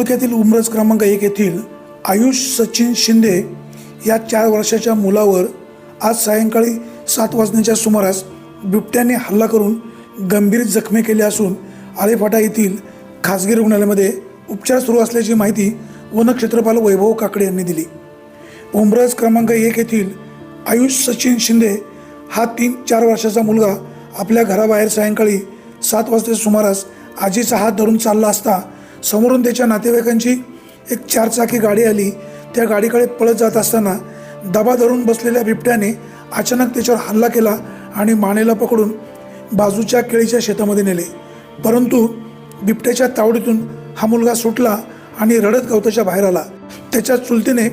तालुक्यातील उमरज क्रमांक एक येथील आयुष सचिन शिंदे या चार वर्षाच्या मुलावर आज सायंकाळी सात वाजण्याच्या सुमारास बिबट्याने हल्ला करून गंभीर जखमी केले असून आळेफाटा येथील खाजगी रुग्णालयामध्ये उपचार सुरू असल्याची माहिती वनक्षेत्रपाल वैभव काकडे यांनी दिली. उमरज क्रमांक एक येथील आयुष सचिन शिंदे हा तीन चार वर्षाचा मुलगा आपल्या घराबाहेर सायंकाळी सात वाजता सुमारास आजीचा हात धरून चालला असता समोरून त्याच्या नातेवाईकांची एक चारचाकी गाडी आली. त्या गाडीकडे पळत जात असताना दबा धरून बसलेल्या बिबट्याने अचानक त्याच्यावर हल्ला केला आणि मानेला पकडून बाजूच्या केळीच्या शेतामध्ये नेले. परंतु बिबट्याच्या तावडीतून हा मुलगा सुटला आणि रडत गवताच्या बाहेर आला. त्याच्या चुलतीने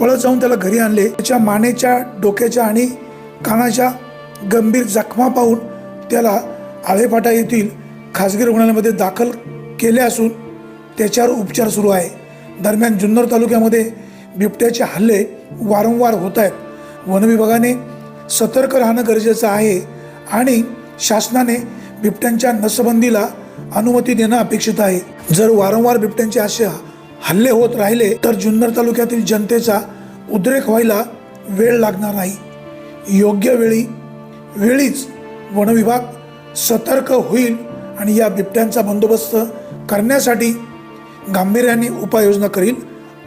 पळत जाऊन त्याला घरी आणले. त्याच्या मानेच्या डोक्याच्या आणि कानाच्या गंभीर जखमा पाहून त्याला आळेफाटा येथील खाजगी रुग्णालयामध्ये दाखल केले असून त्याच्यावर उपचार सुरू आहे. दरम्यान जुन्नर तालुक्यामध्ये बिबट्याचे हल्ले वारंवार होत आहेत. वनविभागाने सतर्क राहणं गरजेचं आहे आणि शासनाने बिबट्यांच्या नसबंदीला अनुमती देणं अपेक्षित आहे. जर वारंवार बिबट्यांचे असे हल्ले होत राहिले तर जुन्नर तालुक्यातील जनतेचा उद्रेक व्हायला वेळ लागणार नाही. योग्य वेळी वेळीच वनविभाग सतर्क होईल आणि या बिबट्यांचा बंदोबस्त करण्यासाठी गांभीर्याने उपाययोजना करील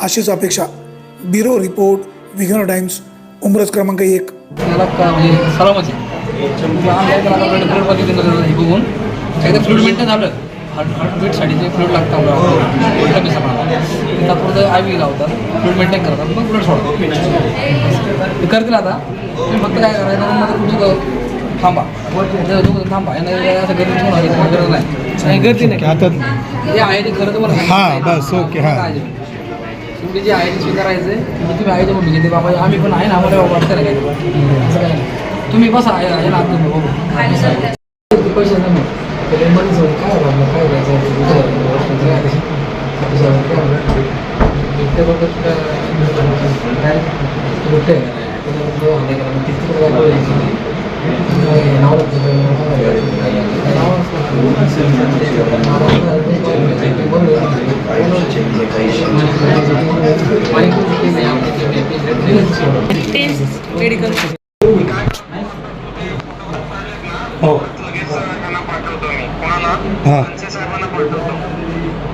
अशीच अपेक्षा. Bureau report Vighna times Umraj क्रमांक एक. त्याला म्हणजे बघून. एकदा फ्लूड मेंटेन झालं. हार्ट फ्लूड लागतं आपल्याला कमी तात्पुरतं आय व्ही लावतात फ्लूड मेंटेन करतात. मग फ्लूड सोडतात. करतील आता. तुम्ही फक्त काय करायचं? रूममध्ये तुमची थांबा दोघं थांबा यांना असं गर्दी होणार नाही, गरज नाही आणि गर्दी नाही जे आहे ते खरं तुम्हाला हां, बस, ओके, हां. तुम्ही जे आहे ते स्वीकारायचं आहे तुम्ही आईच्या मम्मी घेते बाबा आम्ही पण आहे ना आम्हाला वाटतं नाही तुम्ही बसा आहे आहे ना तुम्ही बघू पैसे नाही काय काय काय काय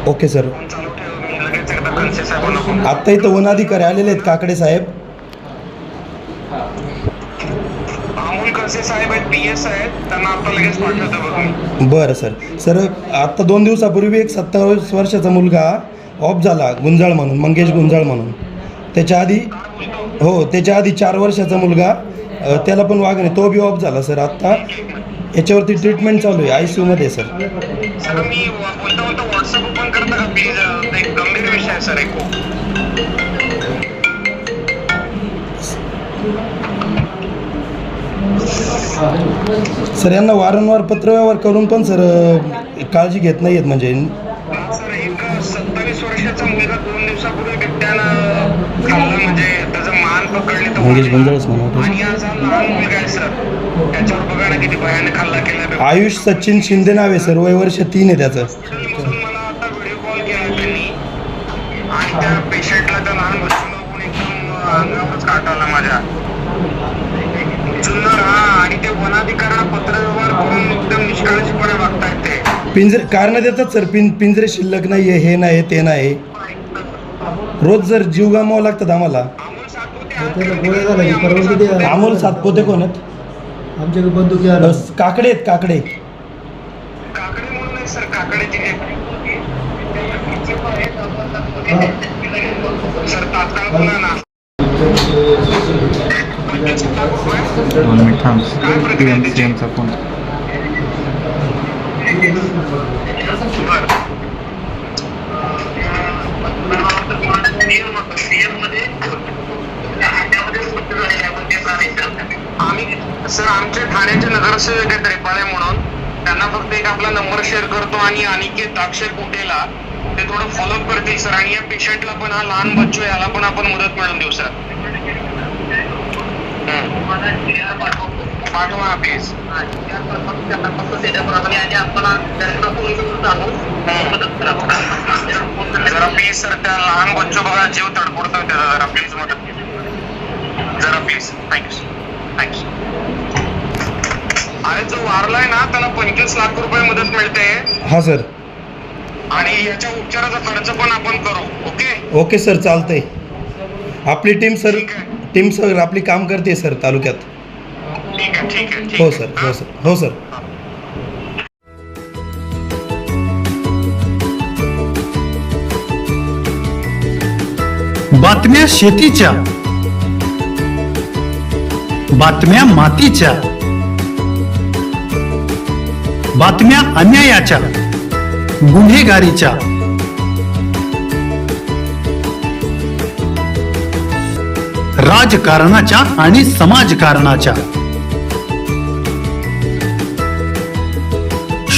ओके सर. आत्ता इथं वनाधिकारी आलेले आहेत काकडे साहेब. अमोल साहेब आहेत पी एस आहेत त्यांना आता लगेच पाठवतो बरं सर. सर आत्ता दोन दिवसापूर्वी एक सत्तावीस वर्षाचा मुलगा ऑफ झाला गुंजाळ म्हणून मंगेश गुंजाळ म्हणून. त्याच्या आधी हो त्याच्या आधी चार वर्षाचा मुलगा त्याला पण वागणे तो बी ऑफ झाला सर. आत्ता याच्यावरती ट्रीटमेंट चालू आहे आय सी यूमध्ये सर. मी व्हॉट्सअप ओपन करता का प्लीज एक गंभीर विषय आहे सर एक सर यांना वारंवार पत्रव्यवहार करून पण सर काळजी घेत नाही आहेत म्हणजे. सर एक सत्तावीस वर्षाचा मुलगा दोन दिवसापूर्वी बिबट्यानं खाल्ला म्हणजे त्याचं मान पकडले तर मंगेश वाढला. गुंजाळच म्हणा आणि आज हा लहान मुलगा आहे सर. त्याच्यावर बघा ना किती भयानक हल्ला केला बिबट्याने. आयुष सचिन शिंदे नाव सर. वय वर्ष तीन आहे त्याचं. हॉस्पिटलमधून मला आता व्हिडिओ कॉल केला त्यांनी. आणि त्या पेशंटला त्या लहान बच्चूला बघून एकदम अंगावरच काटा आला माझ्या. जुन्नर हा आणि ते वनाधिकाऱ्यांना पत्रव्यवहार करून एकदम निष्काळजीपणे वागतायत ते पिंजरे कारण देतात सर. पिं पिंजरे शिल्लक नाही आहे हे नाही ते नाही रोज जर जीव गमावं लागतात आम्हाला. गोळ्या झाल्या की परवानगी अमोल द्या. अमोल सातपोते कोण आहेत? आमच्याकडे बंदुकी आलं बस, काकडे आहेत काकडे. काकडे म्हणून नाही सर काकडे तिथे सर तात्काळ बोला ना. दोन मिनिट थांब? सी एमचा फोन. आम्ही सर आमच्या ठाण्याचे नगरसेवक आहेत रेपाळे म्हणून. त्यांना फक्त एक आपला नंबर शेअर करतो आणि अनिकेत अक्षय कुटेला ते थोडं फॉलोअप करतील सर. आणि या पेशंटला पण हा लहान बच्चू आहे याला पण आपण मदत मिळून देऊ सर. पाठवा प्लीज जरा प्लीज सर त्या लहान बच्चो बघा जीव तडफडतोय त्याचा जरा. प्लीज मदत. जरा प्लीज थँक्यू थँक्यू अरे जो वारलाय ना त्याला पंचवीस लाख रुपये मदत मिळते. हां सर आणि याच्या उपचाराचा खर्च पण आपण करू ओके? ओके सर चालतंय. आपली टीम सर टीम सर आपली काम करते सर तालुक्यात. ठीक आहे ठीक आहे. ठीक हो. सर हा? हो सर हो सर. बातम्या शेतीच्या. बातम्या मातीच्या. बातम्या अन्यायाच्या. गुन्हेगारीच्या. राजकारणाच्या आणि समाजकारणाच्या.